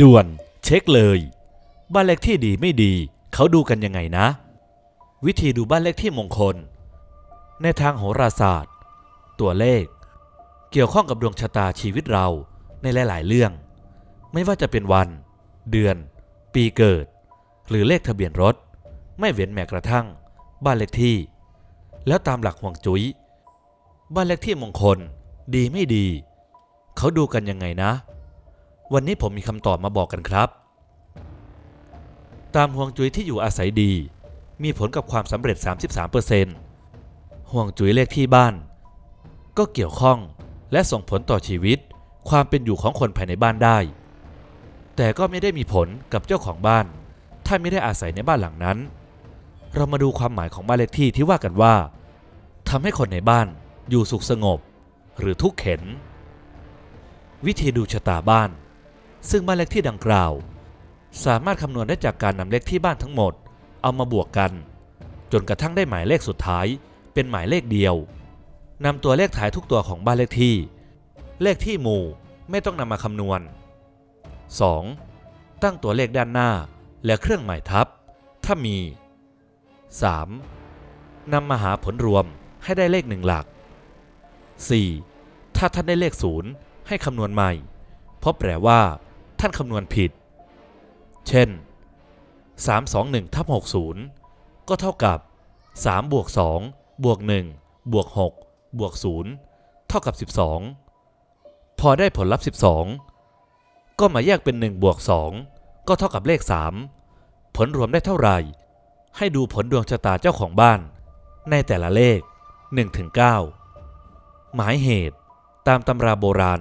ด่วน เช็คเลย บ้านเลขที่ดีไม่ดี เขาดูกันยังไงนะ วิธีดูบ้านเลขที่มงคล ในทางโหราศาสตร์ ตัวเลข เกี่ยวข้องกับดวงชะตาชีวิตเราในหลาย ๆ เรื่อง ไม่ว่าจะเป็นวัน เดือน ปีเกิด หรือเลขทะเบียนรถ ไม่เว้นแม้กระทั่ง บ้านเลขที่ แล้วตามหลักห่วงจุ้ยบ้านเลขที่มงคล ดีไม่ดี เขาดูกันยังไงนะ วันนี้ผมมีคำตอบมาบอกกันครับ ตามห่วงจุ้ยที่อยู่อาศัยดี มีผลกับความสำเร็จ 33%ห่วงจุ้ยเลขที่บ้าน ก็เกี่ยวข้องและส่งผลต่อชีวิต ความเป็นอยู่ของคนภายในบ้านได้ แต่ก็ไม่ได้มีผลกับเจ้าของบ้าน ถ้าไม่ได้อาศัยในบ้านหลังนั้น เรามาดูความหมายของบ้านเลขที่ที่ว่ากันว่าทำให้คนในบ้านอยู่สุขสงบ หรือทุกข์เข็น วิธีดูชะตาบ้าน ซึ่งบ้านเลขที่ดังกล่าว สามารถคำนวณได้จากการนำเลขที่บ้านทั้งหมด เอามาบวกกัน จนกระทั่งได้หมายเลขสุดท้าย เป็นหมายเลขเดียวนำตัวเลขถ่ายทุกตัวของบ้านเลขที่ เลขที่หมู่ไม่ต้องนำมาคำนวณ 2. ตั้งตัวเลขด้านหน้าและเครื่องหมายทับ ถ้ามี 3. นำมาหาผลรวมให้ได้เลขหนึ่งหลัก 4. ถ้าท่านได้เลขศูนย์ให้คำนวณใหม่ เพราะแปลว่า ท่านคำนวณผิด เช่น 321ทับ60 ก็เท่ากับ3บวก2บวก1บวก6บวก0เท่ากับ 12 พอได้ผลลัพธ์ 12 ก็มาแยกเป็น 1 บวก 2 ก็เท่ากับเลข 3 ผลรวมได้เท่าไหร่ ให้ดูผลดวงชะตาเจ้าของบ้าน ในแต่ละเลข1ถึง9หมายเหตุตามตำราโบราณ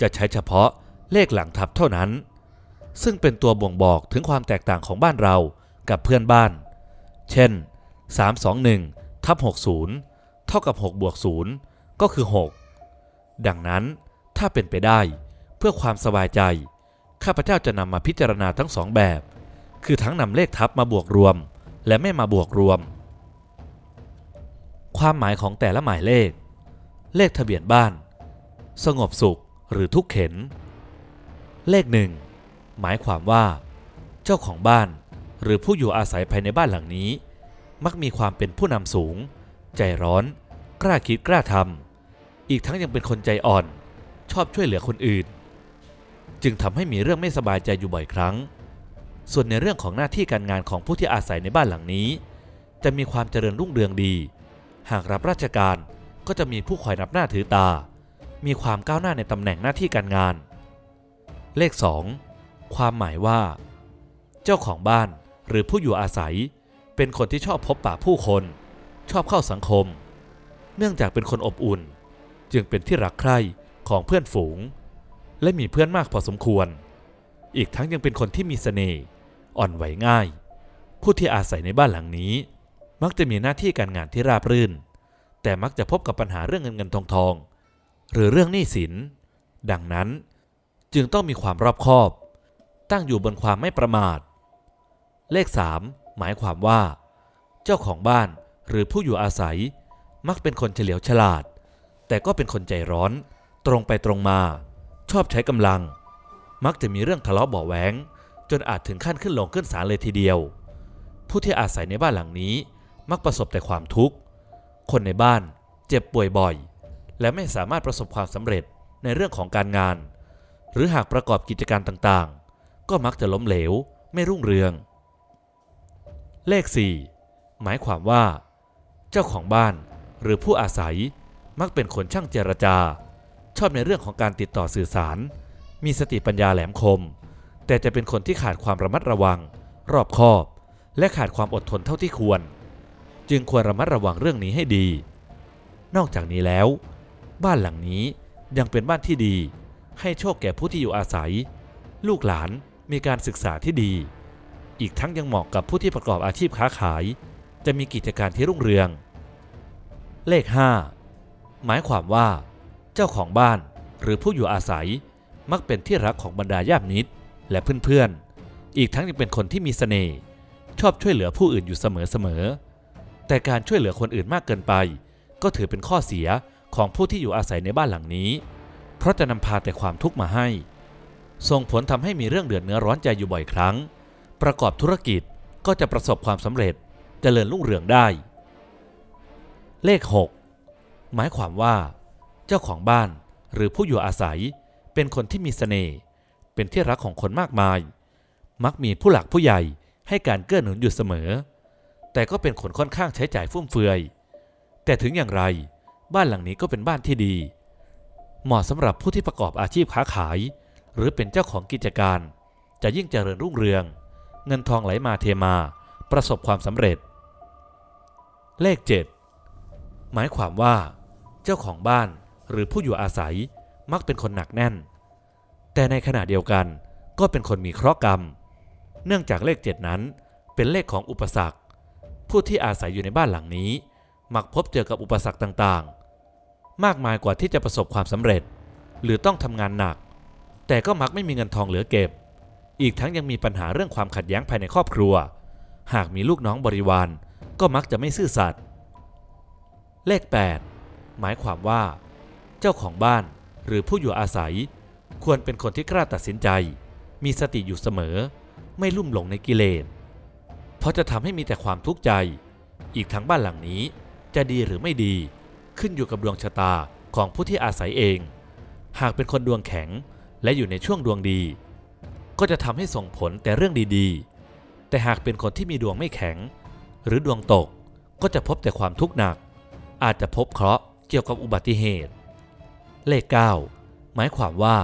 จะใช้เฉพาะ เลขหลังทับเท่านั้น ซึ่งเป็นตัวบ่งบอกถึงความแตกต่างของบ้านเรากับเพื่อนบ้าน เช่น 321ทับ60 เท่ากับ6บวก0ก็คือ 6 ดังนั้นถ้าเป็นไปได้เพื่อความสบายใจ ข้าพเจ้าจะนำมาพิจารณาทั้งสองแบบ คือทั้งนำเลขทับมาบวกรวม และไม่มาบวกรวม ความหมายของแต่ละหมายเลข เลขทะเบียนบ้าน สงบสุขหรือทุกข์เข็น เลขหนึ่งหมายความว่า เจ้าของบ้านหรือผู้อยู่อาศัยภายในบ้านหลังนี้ มักมีความเป็นผู้นำสูง ใจร้อน กล้าคิดกล้าทำอีกทั้งยังเป็นคนใจอ่อน ชอบช่วยเหลือคนอื่น จึงทำให้มีเรื่องไม่สบายใจอยู่บ่อยครั้ง ส่วนในเรื่องของหน้าที่การงานของผู้ที่อาศัยในบ้านหลังนี้ จะมีความเจริญรุ่งเรืองดี หากรับราชการก็จะมีผู้คอยนับหน้าถือตา มีความก้าวหน้าในตำแหน่งหน้าที่การงาน เลข 2 ความหมายว่า เจ้าของบ้านหรือผู้อยู่อาศัย เป็นคนที่ชอบพบปะผู้คน ชอบเข้าสังคม เนื่องจากเป็นคนอบอุ่น จึงเป็นที่รักใคร่ของเพื่อนฝูง และมีเพื่อนมากพอสมควร อีกทั้งยังเป็นคนที่มีเสน่ห์อ่อนไหวง่าย ผู้ที่อาศัยในบ้านหลังนี้ มักจะมีหน้าที่การงานที่ราบรื่น แต่มักจะพบกับปัญหาเรื่องเงินเงินทองทอง หรือเรื่องหนี้สิน ดังนั้น จึงต้องมีความรอบคอบ ตั้งอยู่บนความไม่ประมาท เลข 3 หมายความว่า เจ้าของบ้านหรือผู้อยู่อาศัย มักเป็นคนเฉลียวฉลาด แต่ก็เป็นคนใจร้อน ตรงไปตรงมา ชอบใช้กำลัง มักจะมีเรื่องทะเลาะเบาะแหวงจนอาจถึงขั้นขึ้นลงขึ้นศาลเลยทีเดียว ผู้ที่อาศัยในบ้านหลังนี้ มักประสบแต่ความทุกข์ คนในบ้านเจ็บป่วยบ่อย และไม่สามารถประสบความสำเร็จในเรื่องของการงาน หรือหากประกอบกิจการต่างๆ ก็มักจะล้มเหลวไม่รุ่งเรือง เลข 4 หมายความว่า เจ้าของบ้านหรือผู้อาศัยมักเป็นคนช่างเจรจา ชอบในเรื่องของการติดต่อสื่อสาร มีสติปัญญาแหลมคม แต่จะเป็นคนที่ขาดความระมัดระวัง รอบคอบ และขาดความอดทนเท่าที่ควร จึงควรระมัดระวังเรื่องนี้ให้ดี นอกจากนี้แล้ว บ้านหลังนี้ยังเป็นบ้านที่ดี ให้โชคแก่ผู้ที่อยู่อาศัย ลูกหลานมีการศึกษาที่ดี อีกทั้งยังเหมาะกับผู้ที่ประกอบอาชีพค้าขาย จะมีกิจการที่รุ่งเรือง เลข 5 หมายความว่า เจ้าของบ้านหรือผู้อยู่อาศัยมักเป็นที่รักของบรรดาญาติมิตรและเพื่อนๆ อีกทั้งยังเป็นคนที่มีเสน่ห์ ชอบช่วยเหลือผู้อื่นอยู่เสมอๆ แต่การช่วยเหลือคนอื่นมากเกินไป ก็ถือเป็นข้อเสียของผู้ที่อยู่อาศัยในบ้านหลังนี้ ราะจะนำพาแต่ความทุกข์มาให้ ส่งผลทำให้มีเรื่องเดือดเนื้อร้อนใจอยู่บ่อยครั้ง ประกอบธุรกิจก็จะประสบความสำเร็จเจริญรุ่งเรืองได้ เลข 6 หมายความว่า เจ้าของบ้านหรือผู้อยู่อาศัยเป็นคนที่มีเสน่ห์เป็นที่รักของคนมากมาย มักมีผู้หลักผู้ใหญ่ให้การเกื้อหนุนอยู่เสมอ แต่ก็เป็นคนค่อนข้างใช้จ่ายฟุ่มเฟือย แต่ถึงอย่างไร บ้านหลังนี้ก็เป็นบ้านที่ดี เหมาะสำหรับผู้ที่ประกอบอาชีพค้าขาย หรือเป็นเจ้าของกิจการ จะยิ่งเจริญรุ่งเรือง เงินทองไหลมาเทมา ประสบความสำเร็จ เลข 7 หมายความว่า เจ้าของบ้านหรือผู้อยู่อาศัยมักเป็นคนหนักแน่น แต่ในขณะเดียวกันก็เป็นคนมีเคราะห์กรรม เนื่องจากเลข 7 นั้นเป็นเลขของอุปสรรค ผู้ที่อาศัยอยู่ในบ้านหลังนี้ มักพบเจอกับอุปสรรคต่าง มากมายกว่าที่จะประสบความสำเร็จ หรือต้องทำงานหนัก แต่ก็มักไม่มีเงินทองเหลือเก็บ อีกทั้งยังมีปัญหาเรื่องความขัดแย้งภายในครอบครัว หากมีลูกน้องบริวาร ก็มักจะไม่ซื่อสัตย์เลข 8 หมายความว่า เจ้าของบ้านหรือผู้อยู่อาศัย ควรเป็นคนที่กล้าตัดสินใจ มีสติอยู่เสมอ ไม่ลุ่มหลงในกิเลสเพราะจะทำให้มีแต่ความทุกข์ใจ อีกทั้งบ้านหลังนี้จะดีหรือไม่ดี ขึ้นอยู่กับดวงชะตาของผู้ที่อาศัยเอง หากเป็นคนดวงแข็งและอยู่ในช่วงดวงดี ก็จะทำให้ส่งผลแต่เรื่องดีๆ แต่หากเป็นคนที่มีดวงไม่แข็ง หรือดวงตกก็จะพบแต่ความทุกข์หนัก อาจจะพบเคราะห์เกี่ยวกับอุบัติเหตุ เลข 9 หมายความว่า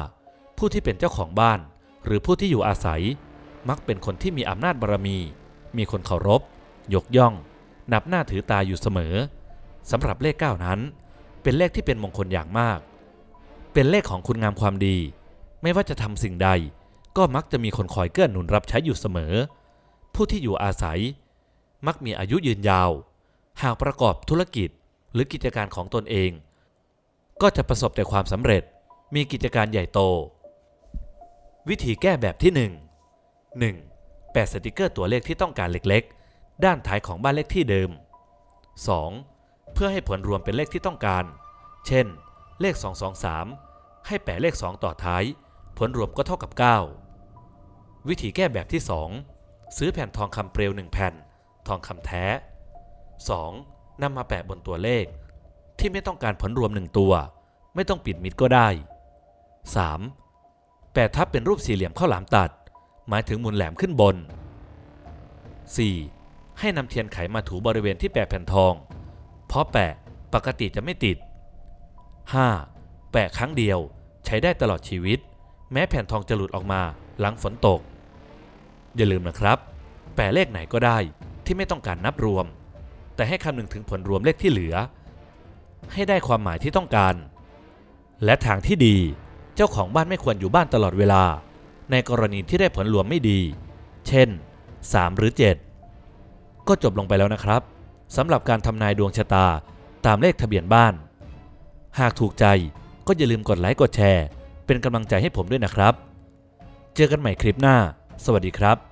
ผู้ที่เป็นเจ้าของบ้าน หรือผู้ที่อยู่อาศัย มักเป็นคนที่มีอำนาจบารมี มีคนเคารพ ยกย่อง นับหน้าถือตาอยู่เสมอ สำหรับเลข 9 นั้น เป็นเลขที่เป็นมงคลอย่างมาก เป็นเลขของคุณงามความดี ไม่ว่าจะทำสิ่งใด ก็มักจะมีคนคอยเกื้อหนุนรับใช้อยู่เสมอ ผู้ที่อยู่อาศัย มักมีอายุยืนยาว หากประกอบธุรกิจหรือกิจการของตนเอง ก็จะประสบแต่ความสำเร็จ มีกิจการใหญ่โต วิธีแก้แบบที่ 1 1. แปะสติกเกอร์ตัวเลขที่ต้องการเล็กๆ ด้านท้ายของบ้านเลขที่เดิม 2. เพื่อให้ผลรวมเป็นเลขที่ต้องการ เช่น เลข 223 ให้แปะเลข 2 ต่อท้าย ผลรวมก็เท่ากับ 9 วิธีแก้แบบที่ 2 ซื้อแผ่นทองคำเปลว1แผ่น ทองคำแท้ 2. นำมาแปะบนตัวเลข ที่ไม่ต้องการผลรวม 1 ตัว ไม่ต้องปิดมิดก็ได้ 3. แปะทับเป็นรูปสี่เหลี่ยมข้าวหลามตัด หมายถึงมุนแหลมขึ้นบน 4. ให้นำเทียนไขมาถูบริเวณที่แปะแผ่นทอง เพราะแปะปกติจะไม่ติด 5. แปะครั้งเดียวใช้ได้ตลอดชีวิต แม้แผ่นทองจะหลุดออกมาหลังฝนตก อย่าลืมนะครับ แปะเลขไหนก็ได้ที่ไม่ต้องการนับรวม แต่ให้คำนึงถึงผลรวมเลขที่เหลือ ให้ได้ความหมายที่ต้องการ และทางที่ดีเจ้าของบ้านไม่ควรอยู่บ้านตลอดเวลา ในกรณีที่ได้ผลรวมไม่ดี เช่น 3 หรือ 7 ก็จบลงไปแล้วนะครับ สำหรับการทำนายดวงชะตาตามเลขทะเบียนบ้าน หากถูกใจก็อย่าลืมกดไลค์กดแชร์ เป็นกำลังใจให้ผมด้วยนะครับ เจอกันใหม่คลิปหน้า สวัสดีครับ